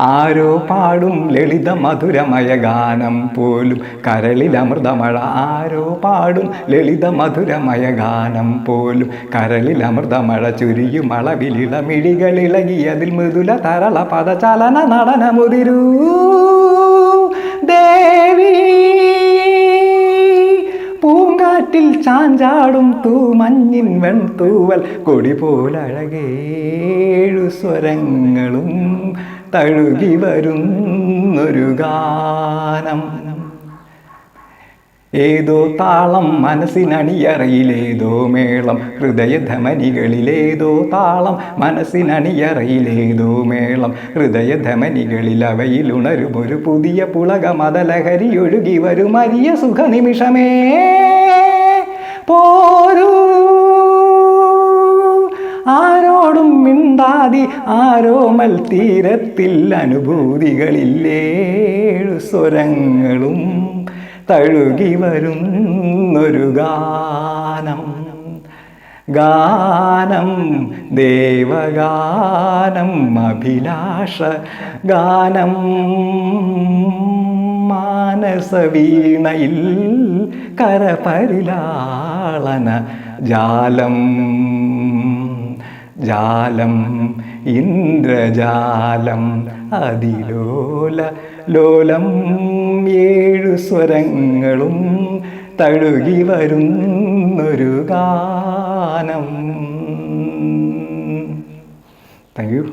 ആരോ പാടും ലളിത മധുരമയ ഗാനം പോലും കരളിൽ അമൃതമഴ. ആരോ പാടും ലളിത മധുരമയ ഗാനം പോലും കരളിൽ അമൃതമഴ. ചുരിയും അളവിലിളമിഴികളിളകിയതിൽ മൃദുല തരള പദചലന നടനമുതിരൂ. ദേവി പൂങ്കാറ്റിൽ ചാഞ്ചാടും തൂമഞ്ഞിൻ വെൺതൂവൽ കൊടി പോലഴകേഴു സ്വരങ്ങളും തഴുകി വരുന്നൊരു ഗാനം. ഏതോ താളം മനസ്സിനണിയറയിലേതോ മേളം ഹൃദയധമനികളിലേതോ താളം മനസ്സിനണിയറയിലേതോ മേളം ഹൃദയധമനികളിൽ അവയിൽ ഉണരും ഒരു പുതിയ പുളക മതലഹരി ഒഴുകി വരും അരിയ സുഖനിമിഷമേ. ആരോ ആരോമൽ തീരത്തിൽ അനുഭൂതികളില്ലേഴു സ്വരങ്ങളും തഴുകി വരുന്നൊരു ഗാനം. ഗാനം ദേവഗാനം അഭിലാഷ ഗാനം. മാനസവീണയിൽ കരപരിലാളന ജാലം. ജാലം ഇന്ദ്രജാലം അതിലോല ലോലം ഏഴു സ്വരങ്ങളും തഴുകി വരുന്നൊരു ഗാനം. Thank you